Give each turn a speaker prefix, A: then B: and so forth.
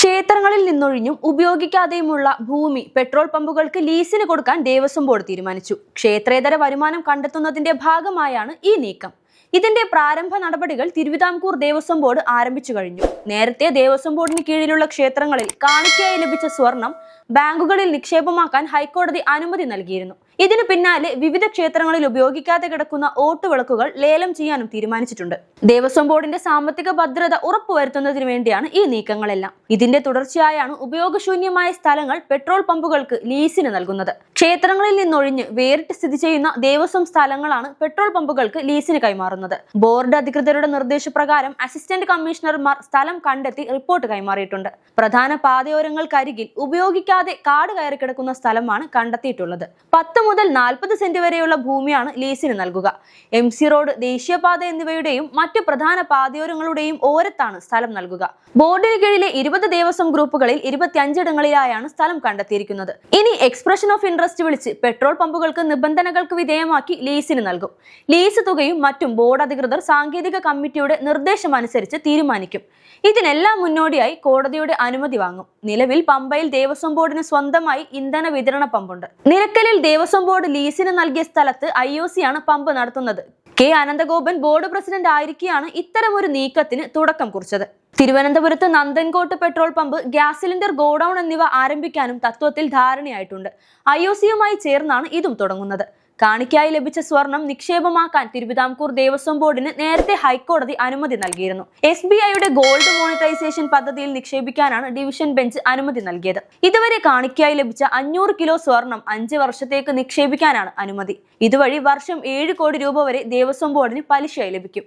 A: ക്ഷേത്രങ്ങളിൽ നിന്നൊഴിഞ്ഞും ഉപയോഗിക്കാതെയുമുള്ള ഭൂമി പെട്രോൾ പമ്പുകൾക്ക് ലീസിന് കൊടുക്കാൻ ദേവസ്വം ബോർഡ് തീരുമാനിച്ചു. ക്ഷേത്രേതര വരുമാനം കണ്ടെത്തുന്നതിന്റെ ഭാഗമായാണ് ഈ നീക്കം. ഇതിന്റെ പ്രാരംഭ നടപടികൾ തിരുവിതാംകൂർ ദേവസ്വം ബോർഡ് ആരംഭിച്ചു കഴിഞ്ഞു. നേരത്തെ ദേവസ്വം ബോർഡിന് കീഴിലുള്ള ക്ഷേത്രങ്ങളിൽ കാണിക്കയായി ലഭിച്ച സ്വർണം ബാങ്കുകളിൽ നിക്ഷേപമാക്കാൻ ഹൈക്കോടതി അനുമതി നൽകിയിരുന്നു. ഇതിനു പിന്നാലെ വിവിധ ക്ഷേത്രങ്ങളിൽ ഉപയോഗിക്കാതെ കിടക്കുന്ന ഓട്ടുവിളക്കുകൾ ലേലം ചെയ്യാനും തീരുമാനിച്ചിട്ടുണ്ട്. ദേവസ്വം ബോർഡിന്റെ സാമ്പത്തിക ഭദ്രത ഉറപ്പുവരുത്തുന്നതിന് വേണ്ടിയാണ് ഈ നീക്കങ്ങളെല്ലാം. ഇതിന്റെ തുടർച്ചയായാണ് ഉപയോഗശൂന്യമായ സ്ഥലങ്ങൾ പെട്രോൾ പമ്പുകൾക്ക് ലീസിന് നൽകുന്നത്. ക്ഷേത്രങ്ങളിൽ നിന്നൊഴിഞ്ഞ് വേറിട്ട് സ്ഥിതി ചെയ്യുന്ന ദേവസ്വം സ്ഥലങ്ങളാണ് പെട്രോൾ പമ്പുകൾക്ക് ലീസിന് കൈമാറുന്നത്. ബോർഡ് അധികൃതരുടെ നിർദ്ദേശപ്രകാരം അസിസ്റ്റന്റ് കമ്മീഷണർമാർ സ്ഥലം കണ്ടെത്തി റിപ്പോർട്ട് കൈമാറിയിട്ടുണ്ട്. പ്രധാന പാതയോരങ്ങൾക്കരികിൽ ഉപയോഗിക്കാതെ കാട് കയറി കിടക്കുന്ന സ്ഥലമാണ് കണ്ടെത്തിയിട്ടുള്ളത്. പത്ത് മുതൽ നാൽപ്പത് സെന്റ് വരെയുള്ള ഭൂമിയാണ് ലീസിന് നൽകുക. എം സി റോഡ് ദേശീയപാത എന്നിവയുടെയും മറ്റു പ്രധാന പാതയോരങ്ങളുടെയും ഓരത്താണ് സ്ഥലം നൽകുക. ബോർഡിന് കീഴിലെ ഇരുപത് ദേവസ്വം ഗ്രൂപ്പുകളിൽ ഇരുപത്തിയഞ്ചിടങ്ങളിലായാണ് സ്ഥലം കണ്ടെത്തിയിരിക്കുന്നത്. ഇനി എക്സ്പ്രഷൻ ഓഫ് ഇൻട്രസ്റ്റ് വിളിച്ച് പെട്രോൾ പമ്പുകൾക്ക് നിബന്ധനകൾക്ക് വിധേയമാക്കി ലീസിന് നൽകും. ലീസ് തുകയും മറ്റും ബോർഡ് അധികൃതർ സാങ്കേതിക കമ്മിറ്റിയുടെ നിർദ്ദേശം അനുസരിച്ച് തീരുമാനിക്കും. ഇതിനെല്ലാം മുന്നോടിയായി കോടതിയുടെ അനുമതി വാങ്ങും. നിലവിൽ പമ്പയിൽ ദേവസ്വം ബോർഡിന് സ്വന്തമായി ഇന്ധന വിതരണ പമ്പുണ്ട്. നിലക്കലിൽ ദേവസ്വം ബോർഡ് ലീസിന് നൽകിയ സ്ഥലത്ത് ഐ ആണ് പമ്പ് നടത്തുന്നത്. കെ അനന്തഗോപൻ ബോർഡ് പ്രസിഡന്റ് ആയിരിക്കെയാണ് ഒരു നീക്കത്തിന് തുടക്കം കുറിച്ചത്. തിരുവനന്തപുരത്ത് നന്ദൻകോട്ട് petrol pump gas cylinder godown എന്നിവ ആരംഭിക്കാനും തത്വത്തിൽ ധാരണയായിട്ടുണ്ട്. ഐ ഒ സിയുമായി ചേർന്നാണ് ഇതും തുടങ്ങുന്നത്. കാണിക്കായി ലഭിച്ച സ്വർണം നിക്ഷേപമാക്കാൻ തിരുവിതാംകൂർ ദേവസ്വം ബോർഡിന് നേരത്തെ ഹൈക്കോടതി അനുമതി നൽകിയിരുന്നു. എസ് ബി ഐയുടെ ഗോൾഡ് മോണിറ്റൈസേഷൻ പദ്ധതിയിൽ നിക്ഷേപിക്കാനാണ് ഡിവിഷൻ ബെഞ്ച് അനുമതി നൽകിയത്. ഇതുവരെ കാണിക്കായി ലഭിച്ച അഞ്ഞൂറ് കിലോ സ്വർണം അഞ്ച് വർഷത്തേക്ക് നിക്ഷേപിക്കാനാണ് അനുമതി. ഇതുവഴി വർഷം ഏഴ് കോടി രൂപ വരെ ദേവസ്വം ബോർഡിന് പലിശയായി ലഭിക്കും.